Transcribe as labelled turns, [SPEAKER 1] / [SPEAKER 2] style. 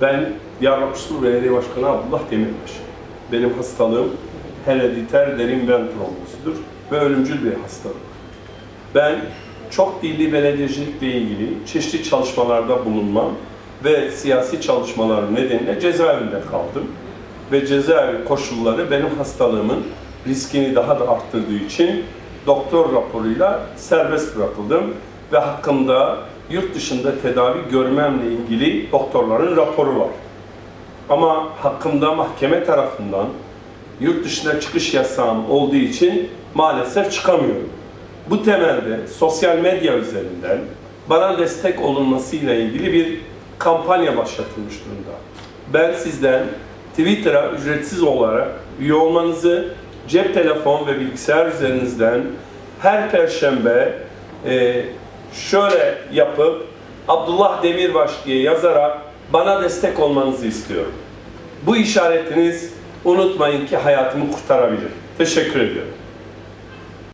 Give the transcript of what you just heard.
[SPEAKER 1] Ben Diyarbakır Belediye Başkanı Abdullah Demirbaş. Benim hastalığım herediter derin ven trombosudur ve ölümcül bir hastalık. Ben çok dilli belediyecilikle ilgili çeşitli çalışmalarda bulunmam ve siyasi çalışmalarım nedeniyle cezaevinde kaldım. Ve cezaevi koşulları benim hastalığımın riskini daha da arttırdığı için doktor raporuyla serbest bırakıldım ve hakkımda yurt dışında tedavi görmemle ilgili doktorların raporu var. Ama hakkımda mahkeme tarafından yurt dışına çıkış yasağım olduğu için maalesef çıkamıyorum. Bu temelde sosyal medya üzerinden bana destek olunmasıyla ilgili bir kampanya başlatılmış durumda. Ben sizden Twitter'a ücretsiz olarak üye olmanızı, cep telefon ve bilgisayar üzerinizden her perşembe e, şöyle yapıp Abdullah Demirbaş diye yazarak bana destek olmanızı istiyorum. Bu işaretiniz unutmayın ki hayatımı kurtarabilir. Teşekkür ediyorum.